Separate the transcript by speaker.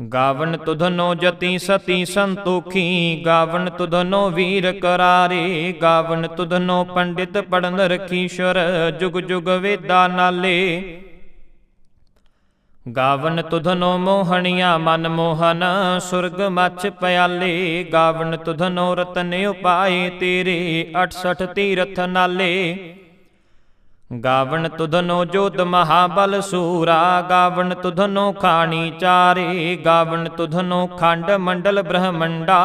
Speaker 1: ਗਾਵਨ ਤੁਧਨੋ ਜਤੀ ਸਤੀ ਸੰਤੋਖੀ, ਗਾਵਨ ਤੁਧਨੋ ਵੀਰ ਕਰਾਰੇ, ਗਾਵਨ ਤੁਧਨੋ ਪੰਡਿਤ ਪੜਨ ਰਖੀਸ਼ਰ ਜੁਗ ਜੁਗ ਵੇਦਾ ਨਾਲੇ। ਗਾਵਨ ਤੁਧਨੋ ਮੋਹਣੀਆਂ, ਮਨ ਮੋਹਨ, ਸੁਰਗ ਮੱਛ ਪਿਆਲੇ, ਗਾਵਨ ਤੁਧਨੋ ਰਤਨ ਉਪਾਏ ਤੇਰੇ 68 ਤੀਰਥ ਨਾਲੇ। ਗਾਵਨ ਤੁਧਨੋ ਜੋਤ ਮਹਾਬਲ ਸੂਰਾ ਗਾਵਨ ਤੁਧਨੋ ਖਾਣੀ ਚਾਰੇ ਗਾਵਨ ਤੁਧਨੋ ਖੰਡ ਮੰਡਲ ਬ੍ਰਹਮੰਡਾ।